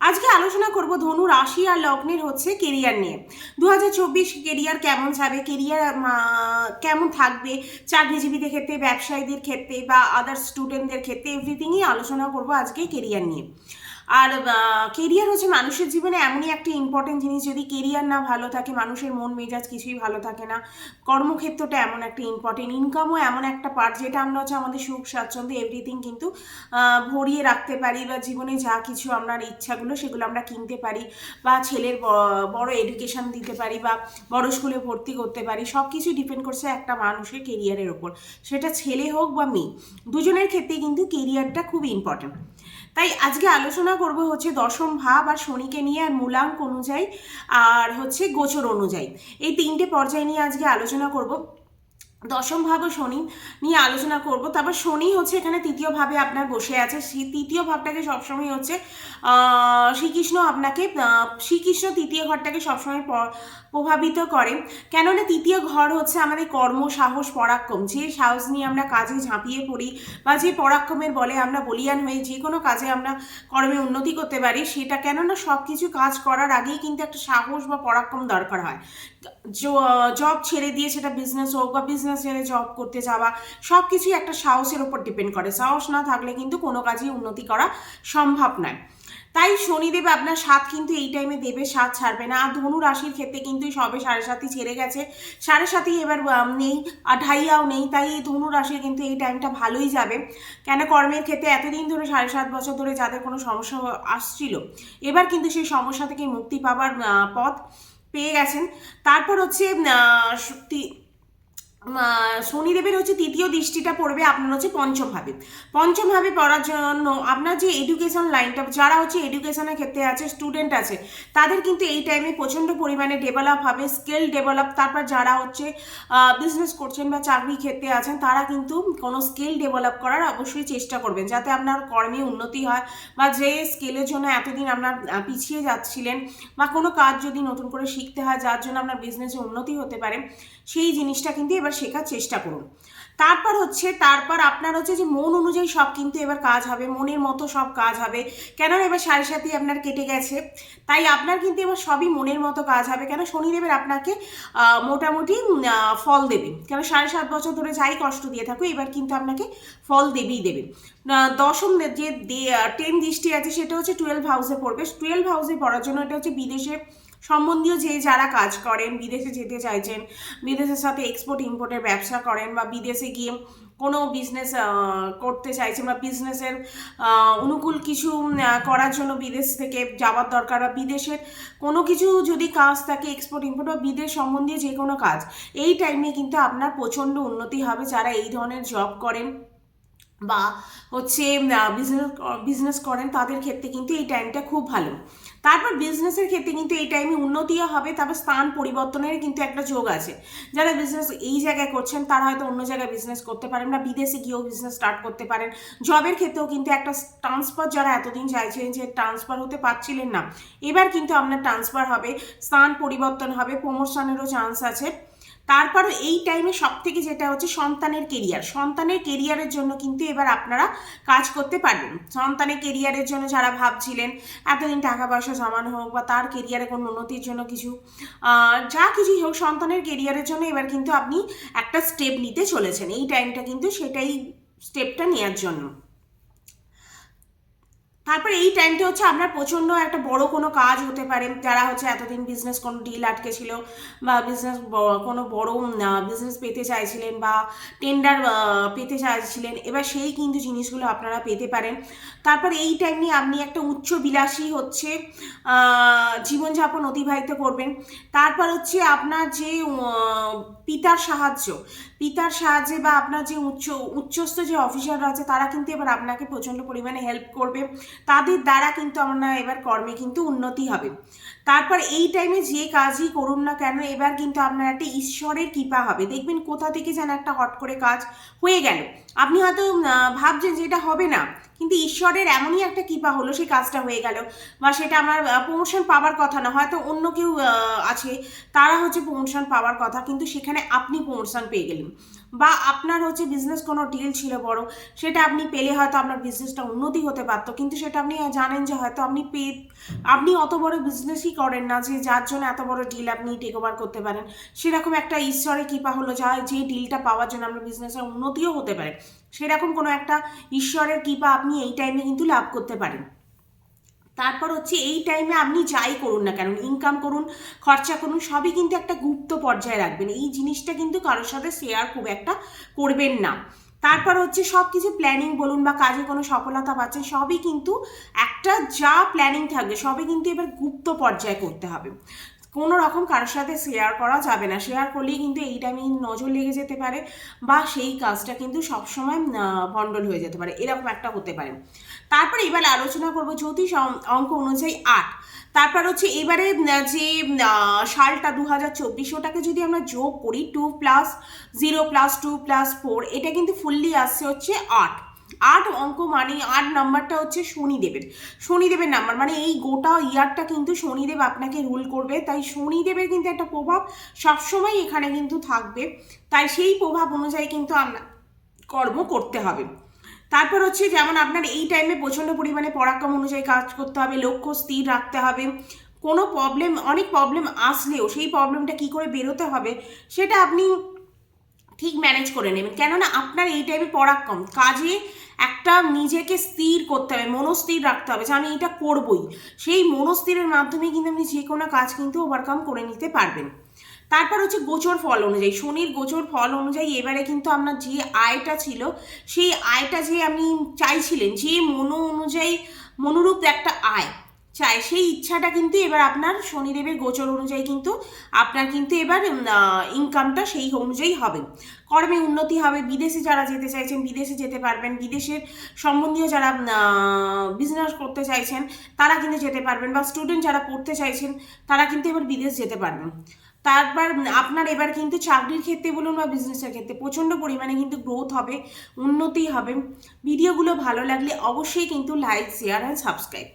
আজকে আলোচনা করব ধনু, রাশি আর লগ্নের হচ্ছে কেরিয়ার নিয়ে। দু হাজার চব্বিশ কেরিয়ার কেমন যাবে? কেরিয়ার কেমন থাকবে? চাকরিজীবীদের ক্ষেত্রে, ব্যবসায়ীদের ক্ষেত্রে বা আদার স্টুডেন্টদের ক্ষেত্রে এভরিথিংই আলোচনা করব আজকে কেরিয়ার নিয়ে। আর কেরিয়ার হচ্ছে মানুষের জীবনে এমনই একটা ইম্পর্টেন্ট জিনিস, যদি কেরিয়ার না ভালো থাকে, মানুষের মন, মেজাজ কিছুই ভালো থাকে না। কর্মক্ষেত্রটা এমন একটা ইম্পর্টেন্ট ইনকামও এমন একটা পার্ট যেটা আমরা হচ্ছে আমাদের সুখ, স্বাচ্ছন্দ্য এভরিথিং কিন্তু ভরিয়ে রাখতে পারি বা জীবনে যা কিছু আপনার ইচ্ছাগুলো সেগুলো আমরা কিনতে পারি বা ছেলের বড় এডুকেশন দিতে পারি বা বড় স্কুলে ভর্তি করতে পারি সব কিছুই ডিপেন্ড করছে একটা মানুষের কেরিয়ারের ওপর। সেটা ছেলে হোক বা মেয়ে, দুজনের ক্ষেত্রেই কিন্তু কেরিয়ারটা খুব ইম্পর্টেন্ট তাই আজকে আলোচনা করব হচ্ছে দশম ভাব আর শনিকে নিয়ে আর মূলাঙ্ক অনুযায়ী আর হচ্ছে গোচর অনুযায়ী। এই তিনটে পর্যায় নিয়ে আজকে আলোচনা করব। দশম ভাব ও শনি নিয়ে আলোচনা করব। তারপর শনি হচ্ছে এখানে তৃতীয় ভাবে আপনার বসে আছে। সেই তৃতীয় ভাবটাকে সবসময় হচ্ছে শ্রীকৃষ্ণ আপনাকে শ্রীকৃষ্ণ তৃতীয় ঘরটাকে সবসময় প্রভাবিত করে। কেননা তৃতীয় ঘর হচ্ছে আমাদের কর্ম, সাহস, পরাক্রম। যে সাহস নিয়ে আমরা কাজে ঝাঁপিয়ে পড়ি বা যে পরাক্রমের বলে আমরা বলিয়ান হয়ে যে কোনো কাজে আমরা কর্মে উন্নতি করতে পারি, সেটা কেননা সব কিছু কাজ করার আগেই কিন্তু একটা সাহস বা পরাক্রম দরকার হয়। জব ছেড়ে দিয়ে সেটা বিজনেস হোক বা বিজনেস ছেড়ে জব করতে যাওয়া সব কিছুই একটা সাহসের উপর ডিপেন্ড করে। সাহস না থাকলে কিন্তু কোনো কাজেই উন্নতি করা সম্ভব নয়। তাই শনিদেব আপনার সাত কিন্তু এই টাইমে দেবে সাত ছাড়বে না। আর ধনু রাশির ক্ষেত্রে কিন্তু সবে সাড়ে সাতই ছেড়ে গেছে। সাড়ে সাতই এবার নেই, আর ঢাইয়াও নেই, তাই এই ধনু রাশির কিন্তু এই টাইমটা ভালোই যাবে। কেন কর্মের ক্ষেত্রে এতদিন ধরে সাড়ে সাত বছর ধরে যাদের কোনো সমস্যা আসছিল, এবার কিন্তু সেই সমস্যা থেকে মুক্তি পাওয়ার পথ পেয়ে গেছেন। তারপর হচ্ছে শনিদেবের হচ্ছে তৃতীয় দৃষ্টিটা পড়বে আপনার হচ্ছে পঞ্চমভাবে। পঞ্চমভাবে পড়ার জন্য আপনার যে এডুকেশন লাইনটা যারা হচ্ছে এডুকেশনের ক্ষেত্রে আছে স্টুডেন্ট আছে, তাদের কিন্তু এই টাইমে প্রচণ্ড পরিমাণে ডেভেলপ হবে স্কিল ডেভেলপ তারপর যারা হচ্ছে বিজনেস করছেন বা চাকরি ক্ষেত্রে আছেন, তারা কিন্তু কোনো স্কিল ডেভেলপ করার অবশ্যই চেষ্টা করবেন, যাতে আপনার কর্মে উন্নতি হয় বা যে স্কিলের জন্য এতদিন আপনার পিছিয়ে যাচ্ছিলেন বা কোনো কাজ যদি নতুন করে শিখতে হয়, যার জন্য আপনার বিজনেসে উন্নতি হতে পারে, সেই জিনিসটা কিন্তু এবার শেখার চেষ্টা করুন। তারপর হচ্ছে, তারপর আপনার হচ্ছে যে মন অনুযায়ী সব কিন্তু এবার কাজ হবে, মনের মতো সব কাজ হবে। কেন এবার সাড়ে সাথে আপনার কেটে গেছে, তাই আপনার কিন্তু এবার সবই মনের মতো কাজ হবে। কেন শনিদেবের আপনাকে মোটামুটি ফল দেবে কেন সাড়ে সাত বছর ধরে যাই কষ্ট দিয়ে থাকো, এবার কিন্তু আপনাকে ফল দেবেই দেবে দশম যে টেন দৃষ্টি আছে, সেটা হচ্ছে টুয়েলভ হাউসে পড়বে টুয়েলভ হাউসে পড়ার জন্য এটা হচ্ছে বিদেশে সম্বন্ধীয় যে যারা কাজ করেন, বিদেশে যেতে চাইছেন, বিদেশের সাথে এক্সপোর্ট ইম্পোর্টের ব্যবসা করেন বা বিদেশে গিয়ে কোনো বিজনেস করতে চাইছেন বা বিজনেসের অনুকূল কিছু করার জন্য বিদেশ থেকে যাওয়ার দরকার বা বিদেশের কোনো কিছু যদি কাজ থাকে এক্সপোর্ট ইম্পোর্ট বা বিদেশ সম্বন্ধীয় যে কোনো কাজ, এই টাইমে কিন্তু আপনার প্রচণ্ড উন্নতি হবে যারা এই ধরনের জব করেন। বা হচ্ছে বিজনেস বিজনেস করেন, তাদের ক্ষেত্রে কিন্তু এই টাইমটা খুব ভালো। তারপর বিজনেসের ক্ষেত্রে কিন্তু এই টাইমে উন্নতিও হবে, তারপর স্থান পরিবর্তনের কিন্তু একটা যোগ আছে। যারা বিজনেস এই জায়গায় করছেন, তারা হয়তো অন্য জায়গায় বিজনেস করতে পারেন বা বিদেশে গিয়েও বিজনেস স্টার্ট করতে পারেন। জবের ক্ষেত্রেও কিন্তু একটা ট্রান্সফার যারা এতদিন চাইছিলেন যে ট্রান্সফার হতে পারছিলেন না, এবার কিন্তু আপনার ট্রান্সফার হবে, স্থান পরিবর্তন হবে প্রমোশনেরও চান্স আছে। তারপর এই টাইমে সব থেকে যেটা হচ্ছে সন্তানের কেরিয়ার সন্তানের কেরিয়ারের জন্য কিন্তু এবার আপনারা কাজ করতে পারবেন। সন্তানের কেরিয়ারের জন্য যারা ভাবছিলেন, এতদিন টাকা পয়সা জমানো হোক বা তার কেরিয়ারে কোনো উন্নতির জন্য কিছু যা কিছুই হোক, সন্তানের কেরিয়ারের জন্য এবার কিন্তু আপনি একটা স্টেপ নিতে চলেছেন। এই টাইমটা কিন্তু সেটাই স্টেপটা নেওয়ার জন্য। তারপর এই টাইমটা হচ্ছে আপনার প্রচণ্ড একটা বড় কোনো কাজ হতে পারে, যারা হচ্ছে এতদিন বিজনেস কোনো ডিল আটকে ছিল বা বিজনেস কোনো বড় বিজনেস পেতে চাইছিলেন বা টেন্ডার পেতে চাইছিলেন, এবার সেই কিন্তু জিনিসগুলো আপনারা পেতে পারেন। তারপর এই টাইমে আপনি একটা উচ্চ বিলাসী হচ্ছে জীবনযাপন অতিবাহিত করবেন। তারপর হচ্ছে আপনার যে পিতার সাহায্য, পিতার সাহায্যে বা আপনার যে উচ্চ, উচ্চস্থ যে অফিসাররা আছে, তারা কিন্তু এবার আপনাকে প্রচণ্ড পরিমাণে হেল্প করবে। তাদের দ্বারা কিন্তু আমরা এবার কর্মে কিন্তু উন্নতি হবে। তারপর এই টাইমে যে কাজই করুন না কেন, এবার কিন্তু আপনার একটা ঈশ্বরের কৃপা হবে। দেখবেন কোথা থেকে যেন একটা হট করে কাজ হয়ে গেল। আপনি হয়তো ভাবছেন যে এটা হবে না, কিন্তু ঈশ্বরের এমনই একটা কৃপা হলো সেই কাজটা হয়ে গেল। বা সেটা আমার প্রমোশন পাওয়ার কথা না, হয়তো অন্য কেউ আছে, তারা হচ্ছে প্রমোশন পাওয়ার কথা, কিন্তু সেখানে আপনি প্রমোশন পেয়ে গেলেন। বা আপনার হচ্ছে বিজনেস কোনো ডিল ছিল বড়, সেটা আপনি পেলে হয়তো আপনার বিজনেসটা উন্নতি হতে পারতো, কিন্তু সেটা আপনি জানেন যে হয়তো আপনি পে, আপনি অত বড় বিজনেসই করেন না যে যার জন্য এত বড় ডিল আপনি টেক ওভার করতে পারেন। সেরকম একটা ঈশ্বরের কৃপা হলো যা যে ডিলটা পাওয়ার জন্য আপনার বিজনেসের উন্নতিও হতে পারে। সেরকম কোনো একটা ঈশ্বরের কৃপা আপনি এই টাইমে কিন্তু লাভ করতে পারেন। তারপর হচ্ছে এই টাইমে আপনি যাই করুন না কেন ইনকাম করুন, খরচা করুন, সবই কিন্তু একটা গুপ্ত পর্যায়ে রাখবেন। এই জিনিসটা কিন্তু কারোর সাথে শেয়ার খুব একটা করবেন না। তারপর হচ্ছে সব কিছু প্ল্যানিং বলুন বা কাজে কোনো সফলতা পাচ্ছেন, সবই কিন্তু একটা যা প্ল্যানিং থাকবে, সবই কিন্তু এবার গুপ্ত পর্যায়ে করতে হবে। কোনো রকম কারোর সাথে শেয়ার করা যাবে না। শেয়ার করলেই কিন্তু এই টাইমে নজর লেগে যেতে পারে বা সেই কাজটা কিন্তু সবসময় ভণ্ডল হয়ে যেতে পারে। এরকম একটা হতে পারে। তারপরে এবার আলোচনা করব জ্যোতিষ অঙ্ক অনুযায়ী আট। তারপর হচ্ছে এবারে যে সালটা দু হাজার চব্বিশ ওটাকে যদি আমরা যোগ করি two plus zero plus two plus four এটা কিন্তু ফুললি আসছে হচ্ছে আট। আট অঙ্ক মানে আট নাম্বারটা হচ্ছে শনিদেবের। শনিদেবের নাম্বার মানে এই গোটা ইয়ারটা কিন্তু শনিদেব আপনাকে রুল করবে। তাই শনিদেবের কিন্তু একটা প্রভাব সবসময় এখানে কিন্তু থাকবে। তাই সেই প্রভাব অনুযায়ী কিন্তু আমরা কর্ম করতে হবে। তারপর হচ্ছে যেমন আপনার এই টাইমে প্রচণ্ড পরিমাণে পরাক্রম অনুযায়ী কাজ করতে হবে, লক্ষ্য স্থির রাখতে হবে। কোনো প্রবলেম অনেক প্রবলেম আসলেও সেই প্রবলেমটা কি করে বেরোতে হবে সেটা আপনি ঠিক ম্যানেজ করে নেবেন। কেননা আপনার এই টাইমে পরাক্রম, কাজে একটা নিজেকে স্থির করতে হবে, মনস্থির রাখতে হবে যে আমি এটা করবই। সেই মনস্থিরের মাধ্যমে কিন্তু আপনি যে কোনো কাজ কিন্তু ওভারকাম করে নিতে পারবেন। তারপর হচ্ছে গোচর ফল অনুযায়ী, শনির গোচর ফল অনুযায়ী এবারে কিন্তু আপনার যে আয়টা ছিল, সেই আয়টা যে আপনি চাইছিলেন, যে মনো অনুযায়ী মনোরূপ একটা আয় চাই। সেই ইচ্ছাটা কিন্তু এবার আপনার শনিদেবের গোচর অনুযায়ী কিন্তু আপনার কিন্তু এবার ইনকামটা সেই অনুযায়ী হবে। কর্মে উন্নতি হবে, বিদেশে যারা যেতে চাইছেন, বিদেশে যেতে পারবেন, বিদেশের সম্বন্ধীয় যারা বিজনেস করতে চাইছেন, তারা কিন্তু যেতে পারবেন বা স্টুডেন্ট যারা পড়তে চাইছেন, তারা কিন্তু এবার বিদেশ যেতে পারবেন। তারপর আপনার এবার কিন্তু চাকরির ক্ষেত্রে বলুন বা বিজনেসের ক্ষেত্রে প্রচণ্ড পরিমাণে কিন্তু গ্রোথ হবে, উন্নতি হবে। ভিডিওগুলো ভালো লাগলে অবশ্যই কিন্তু লাইক শেয়ার অ্যান্ড সাবস্ক্রাইব